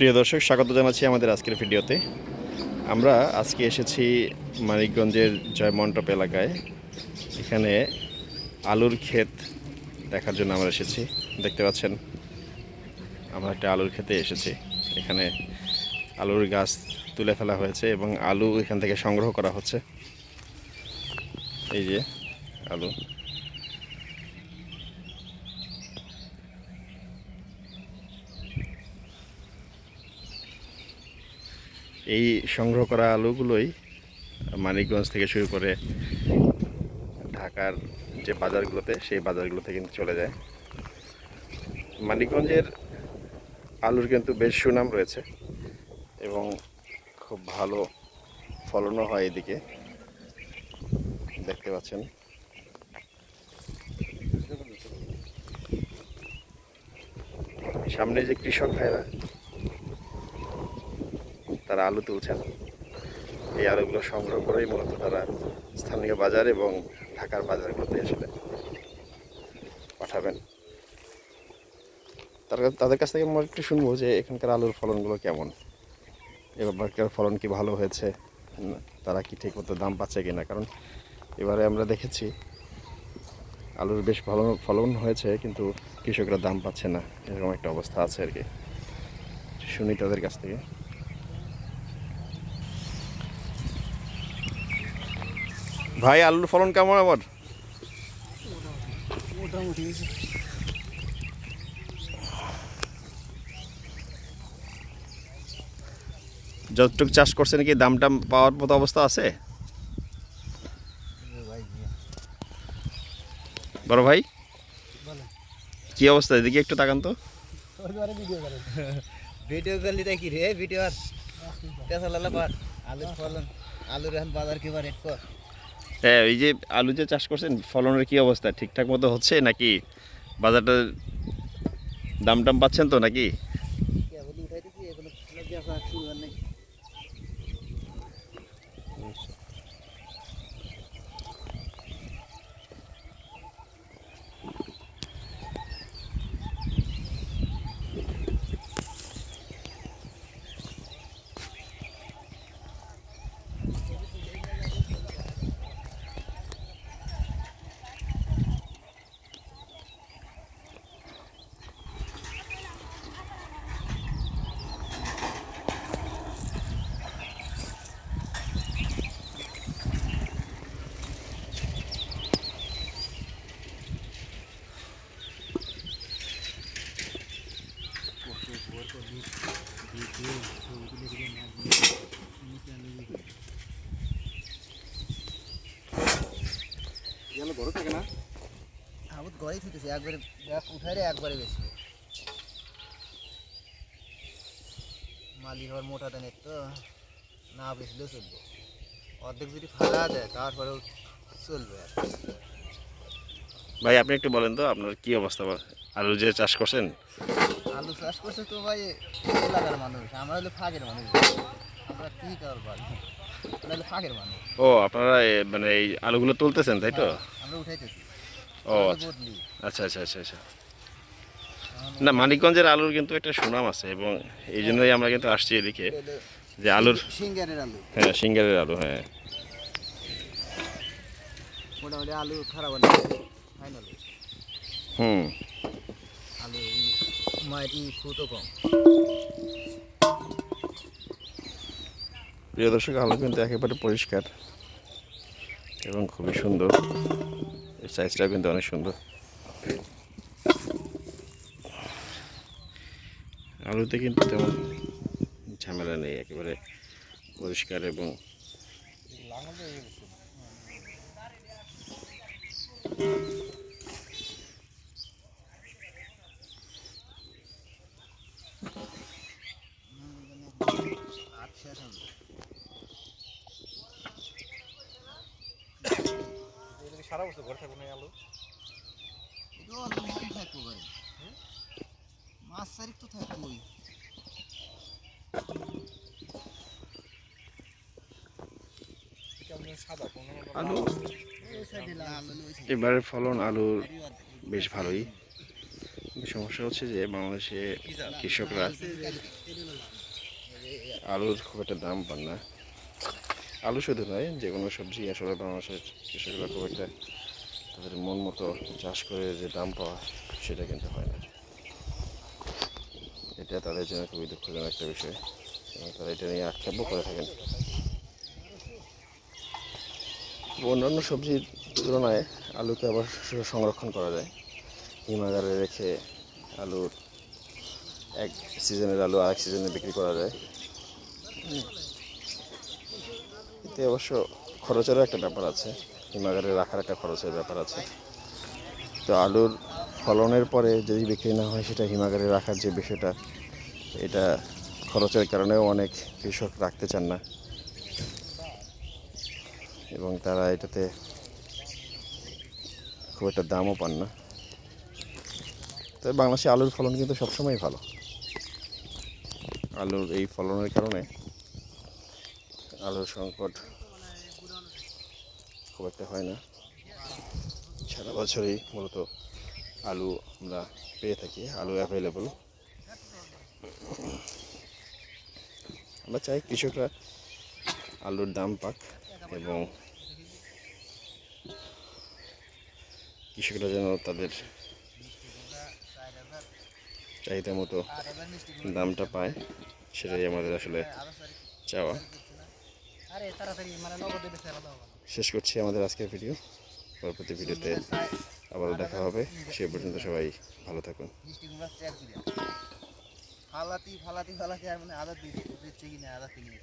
প্রিয় দর্শক, স্বাগত জানাচ্ছি আমাদের আজকের ভিডিওতে। আমরা আজকে এসেছি মানিকগঞ্জের জয়মণ্ডপ এলাকায়। এখানে আলুর ক্ষেত দেখার জন্য আমরা এসেছি। দেখতে পাচ্ছেন, আমরা একটা আলুর ক্ষেতে এসেছি। এখানে আলুর গাছ তুলে ফেলা হয়েছে এবং আলু এখান থেকে সংগ্রহ করা হচ্ছে। এই যে আলু। এই সংগ্রহ করা আলুগুলোই মানিকগঞ্জ থেকে শুরু করে ঢাকার যে বাজারগুলোতে, সেই বাজারগুলোতে কিন্তু চলে যায়। মানিকগঞ্জের আলুর কিন্তু বেশ সুনাম রয়েছে এবং খুব ভালো ফলনও হয় এদিকে। দেখতে পাচ্ছেন। সামনে যে কৃষক ভাইরা তারা আলু তুলছেন। এই আলুগুলো সংগ্রহ করেই মূলত তারা স্থানীয় বাজার এবং ঢাকার বাজারগুলোতে আসলে পাঠাবেন। তার তাদের কাছ থেকে আমরা একটু শুনব যে এখানকার আলুর ফলনগুলো কেমন? এবারকার ফলন কি ভালো হয়েছে? তারা কি ঠিক মতো দাম পাচ্ছে কিনা? কারণ এবারে আমরা দেখেছি আলুর বেশ ভালো ফলন হয়েছে, কিন্তু কৃষকরা দাম পাচ্ছে না। এরকম একটা অবস্থা আছে আর কি। শুনি তাদের কাছ থেকে। ভাই, আলুর ফলন কেমন আবার যতটুকু চাষ করছেন কি দাম টাম পাওয়ার মতো অবস্থা আছে? বড় ভাই, কি অবস্থা? এদিকে একটু তাকান তো। ভিডিও করলি রে ভিডিও আলুর ফলন, আলুর এখন বাজার কি রেট কর? হ্যাঁ এই যে আলু যে চাষ করছেন, ফলনের কি অবস্থা? ঠিকঠাক মতো হচ্ছে নাকি? বাজারটা দাম টাম পাচ্ছেন তো নাকি? ঘরেই থুতেছে একবারে এক উঠাই রে একবারে বেশি। মালি হওয়ার মোটা দেনের তো না বেচলেও চলবে। অর্ধেক যদি ফালা দেয় তারপরেও চলবে আর। ভাই আপনি একটু বলেন তো আপনার কি অবস্থা? আলু যে চাষ করছেন? আলু চাষ করছে তো ভাই এলাকার মানুষ। আমরা হলো ফাঁকের মানুষ। আমরা কি কারোর বাড়ি আমরা ফাঁকের মানুষ। ও আপনারা মানে এই আলুগুলো তুলতেছেন তাই তো? আমরা উঠাইতেছি। ও আচ্ছা। আচ্ছা আচ্ছা আচ্ছা আচ্ছা। না মানিকগঞ্জের আলুর কিন্তু একটা সুনাম আছে এবং এই জন্যই আমরা কিন্তু আসছি এদিকে। যে আলুর সিঙ্গারের আলু। হ্যাঁ সিঙ্গারের আলু হ্যাঁ। মোটামুটি আলু খারাপ হয় ফাইনাল হুম। আলু মায়ের ই ফুটও কম। প্রিয় দর্শক আলু কিন্তু একেবারে পরিষ্কার এবং খুবই সুন্দর। এই সাইজটাও কিন্তু অনেক সুন্দর। আলুতে কিন্তু তেমন ঝামেলা নেই একেবারে পরিষ্কার এবং আলু আলু আলু আলু এবারের ফলন আলুর বেশ ভালোই। সমস্যা হচ্ছে যে বাংলাদেশে কৃষকরা আলুর খুব একটা দাম পান না। আলু শুধু নয় যে কোনো সবজি আসলে বাংলাদেশের কৃষকরা খুব একটা তাদের মন মতো চাষ করে যে দাম পাওয়া, সেটা কিন্তু হয় না। এটা তাদের জন্য খুবই দুঃখজনক একটা বিষয়। এবং তারা এটা নিয়ে আক্ষেপও করে থাকেন। অন্যান্য সবজির তুলনায় আলুকে আবার সংরক্ষণ করা যায়। হিমাগারে রেখে আলুর এক সিজনের আলু আরেক সিজনে বিক্রি করা যায়। এতে অবশ্য খরচেরও একটা ব্যাপার আছে। হিমাগারে রাখার একটা খরচের ব্যাপার আছে। তো আলুর ফলনের পরে যদি বিক্রি না হয়, সেটা হিমাগারে রাখার যে বিষয়টা, এটা খরচের কারণেও অনেক কৃষক রাখতে চান না। এবং তারা এটাতে খুব একটা দামও পান না। তবে বাংলাদেশে আলুর ফলন কিন্তু সবসময় ভালো। আলুর এই ফলনের কারণে আলুর সংকট খুব একটা হয় না। সারা বছরই মূলত আলু আমরা পেয়ে থাকি, আলু অ্যাভেলেবল আমরা চাই কৃষকরা আলুর দাম পাক এবং কৃষকরা যেন তাদের চাহিদা মতো দামটা পায়, সেটাই আমাদের আসলে চাওয়া। শেষ করছি আমাদের আজকের ভিডিও। পরবর্তী ভিডিওতে আবারও দেখা হবে। সে পর্যন্ত সবাই ভালো থাকুন। ফালাতি ফালাতি ফালাতি আর মানে আদা দিয়ে কিনা আদা কিনে